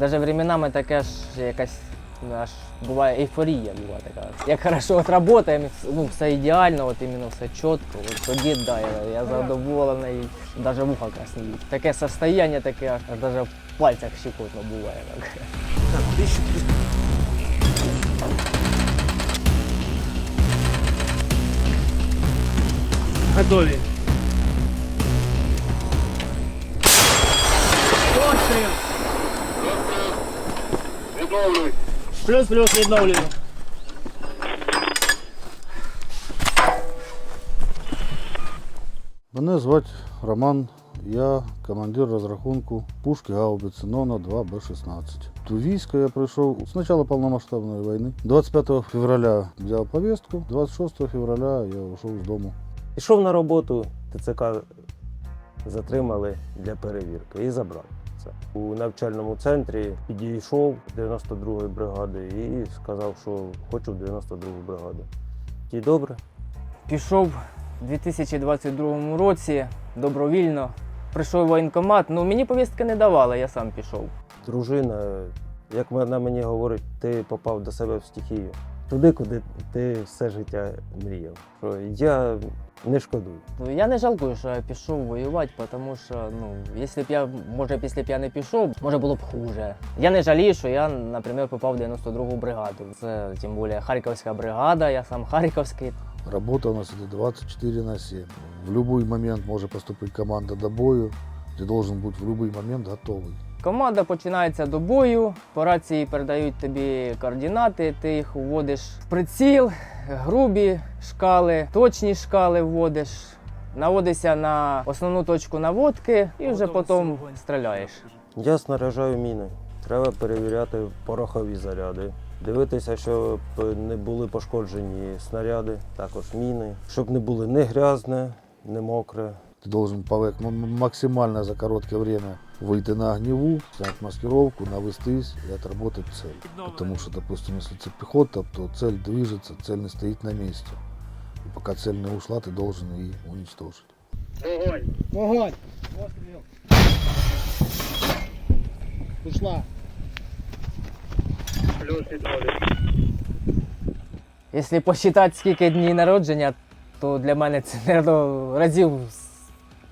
Навіть временами таке ж якась ну, аж буває ейфорія була така. Як хорошо от працюємо, ну все ідеально, от іменно все чітко. От тоді да, я, я задоволений, навіть вуха красніють. Таке состояние таке, аж навіть в пальцях щекотно буває. Так. Готові. Постріл. Плюс-плюс відновлюю. Мене звати Роман, я командир розрахунку пушки гаубиці НОНА 2Б-16. У військо я прийшов з початку повномасштабної війни. 25 февраля взяв повістку, 26 февраля я вийшов з дому. Пішов на роботу, ТЦК затримали для перевірки і забрали. Це. У навчальному центрі підійшов 92-ї бригади і сказав, що хочу в 92-гу бригаду. І добре. Пішов у 2022 році добровільно. Прийшов в воєнкомат. Ну мені повістки не давали, я сам пішов. Дружина, як вона мені говорить, ти попав до себе в стихію. Туди, куди ти все життя мріяв. Що я не шкодую. Ну, Я не жалкую, що я пішов воювати, тому що, ну, якщо б я, може, після б я не пішов, може було б хуже. Я не жалію, що я, наприклад, попав в 92-гу бригаду. Це тим більше Харківська бригада, я сам Харківський. Робота у нас іде 24 на 7. В будь-який момент може поступити команда до бою. Ти должен бути в будь-який момент готовий. Команда починається до бою, по рації передають тобі координати, ти їх вводиш в приціл, грубі шкали, точні шкали вводиш, наводишся на основну точку наводки і вже потім стріляєш. Я снаряжаю міни. Треба перевіряти порохові заряди, дивитися, щоб не були пошкоджені снаряди, також міни, щоб не були не грязне, не мокре. Ты должен повек- м- максимально за короткое время выйти на огневу, снять маскировку, навестись и отработать цель. Потому что, допустим, если это пехота, то цель движется, цель не стоит на месте. И пока цель не ушла, ты должен ее уничтожить. Вогонь. Постріл. Ушла. Якщо посчитати, скільки днів народження, то для мене це наверно, разів з-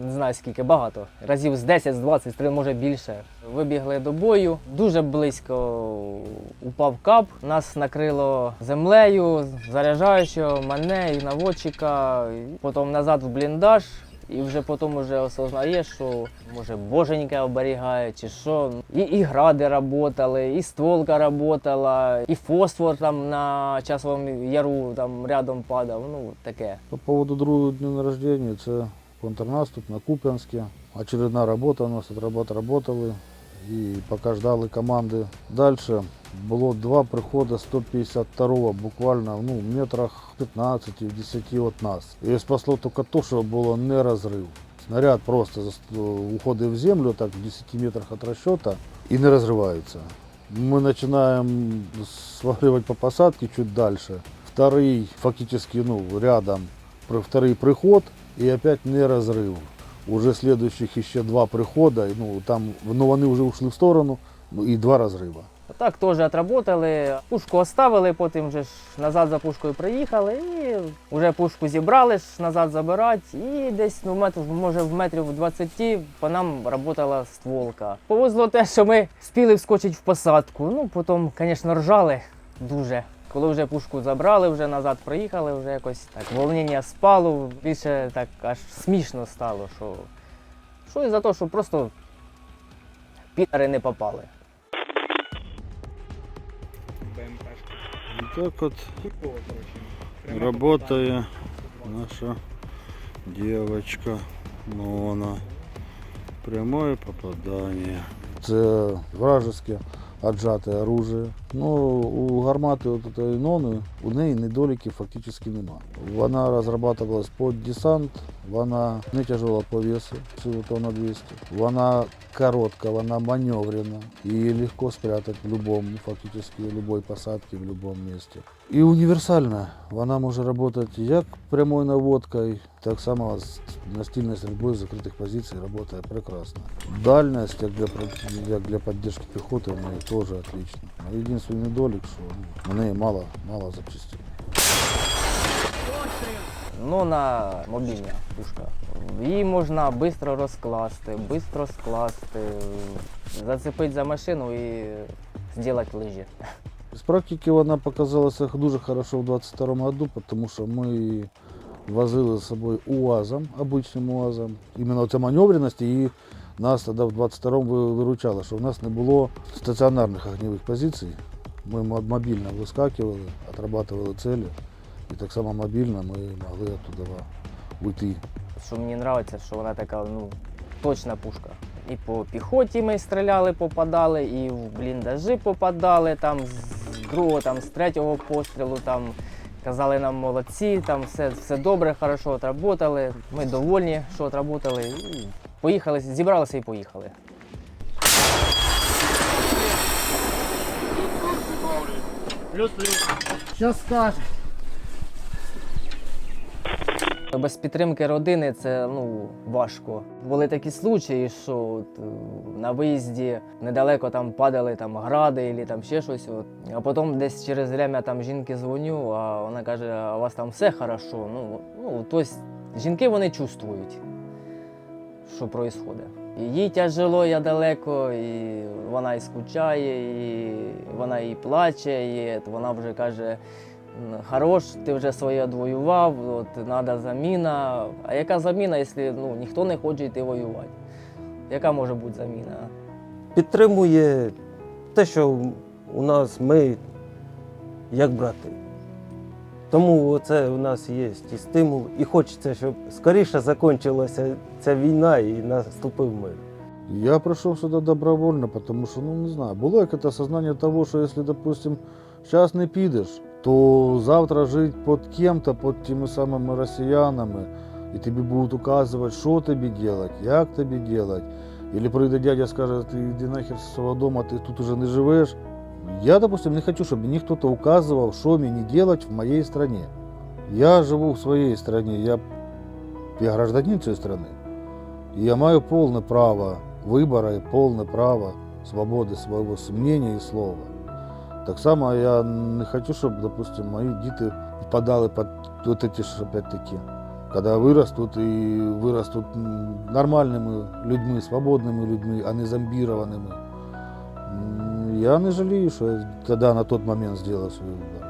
не знаю скільки, багато. Разів з 10, з 20, з може більше. Вибігли до бою. Дуже близько упав кап. Нас накрило землею, заряджаючого, мене і наводчика. Потім назад в бліндаж. І вже потім вже осознаєш, що може боженька оберігає, чи що. І, і гради працювали, і стволка працювала, і фосфор там на часовому яру там рядом падав. Ну таке. По поводу другого дня рождения, это контрнаступ на Купянске. Очередная работа у нас, отработали. И пока ждали команды дальше, было два прихода 152 буквально ну, метрах 15 в 10 от нас. И спасло только то, что было не разрыв. Снаряд просто уходит в землю, так в 10 метрах от расчета, и не разрывается. Мы начинаем сваливать по посадке чуть дальше. Второй, фактически, ну, рядом, второй приход, и опять не разрыв. Уже следующих еще два прихода, ну, там, ну, вони вже ушли в сторону, ну, і два розриви. Так теж отработали. Пушку оставили, потім вже ж назад за пушкою приїхали і вже пушку зібрали назад забирати. І десь ну, метр, може в метрів 20 по нам працювала стволка. Повезло те, що ми спіли вскочити в посадку. Ну, потім, звісно, ржали дуже. Коли вже пушку забрали, вже назад приїхали, вже якось так волнення спало, більше так аж смішно стало, що, що і за те, що просто підари не попали. Так вот работает наша девочка Нона. Прямое попадание. Це вражеське отжате оружие. Ну, у гармати от цієї нони, у неї недоліків фактично нема. Вона розроблювалась під десант, вона не тяжела по весу, всього тонна 200. Вона коротка, вона маневрена, її легко спрятати в будь-якому, фактично, в будь-якій посадці, в будь-якому місці. І універсальна, вона може працювати як прямою наводкою, так само з настільною стрільбою з закритих позицій працює прекрасно. Дальність, як для, як для підтримки піхоти, в неї теж отлично. Єдиний недолік, що неї мало, мало запчастей. Ну, на мобільна пушка. Її можна швидко розкласти, швидко скласти, зацепити за машину і зробити лижі. З практики вона показалася дуже хорошо в 22 году, тому що ми возили з собою УАЗом, обичним УАЗом. Іменно ця маневреність і нас тоді в 22-му ви- виручала, що в нас не було стаціонарних огневих позицій. Ми мобільно вискакували, отрабатували цілі. І так само мобільно ми могли оттуда уйти. Що мені подобається, що вона така ну, точна пушка. І по піхоті ми стріляли, попадали, і в бліндажі попадали там з другого, там, з третього пострілу. Там, казали нам молодці, там все, все добре, хорошо отработали. Ми довольні, що отработали. І поїхали, зібралися і поїхали. Плюс плюс. Щас скаже. Без підтримки родини це ну, важко. Були такі случаї, що от, е, на виїзді недалеко там падали там, гради або там ще щось. От. А потім десь через время там жінки дзвоню, а вона каже, а у вас там все хорошо. Ну, ну, тобто жінки вони чувствують, що відбувається. Їй тяжело, я далеко, і вона і скучає, і вона і плаче, і вона вже каже. Хорош, ти вже своє відвоював, от треба заміна. А яка заміна, якщо ну, ніхто не хоче йти воювати? Яка може бути заміна? Підтримує те, що у нас ми як брати. Тому це у нас є і стимул, і хочеться, щоб скоріше закінчилася ця війна і наступив мир. Я пришел сюда добровольно, потому что, ну, не знаю, было какое-то осознание того, что если, допустим, сейчас не підеш, то завтра жить под кем-то, под теми самыми россиянами, и тебе будут указывать, что тебе делать, як тебе делать. Или прийде дядя скаже, ты иди нахер з свого дома, ти тут уже не живеш. Я, допустим, не хочу, щоб мені хтось указывал, що мені делать в моей стране. Я живу в своей стране, я, я гражданин цієї страны. И я маю повне право вибора і повне право свободи свого мнення і слова. Так само я не хочу, щоб, допустим, мої діти попадали під вот эти ж опять-таки, когда виростуть і виростуть м, нормальними людьми, свободними людьми, а не зомбірованими. Я не жалію, що тоді на той момент зробив.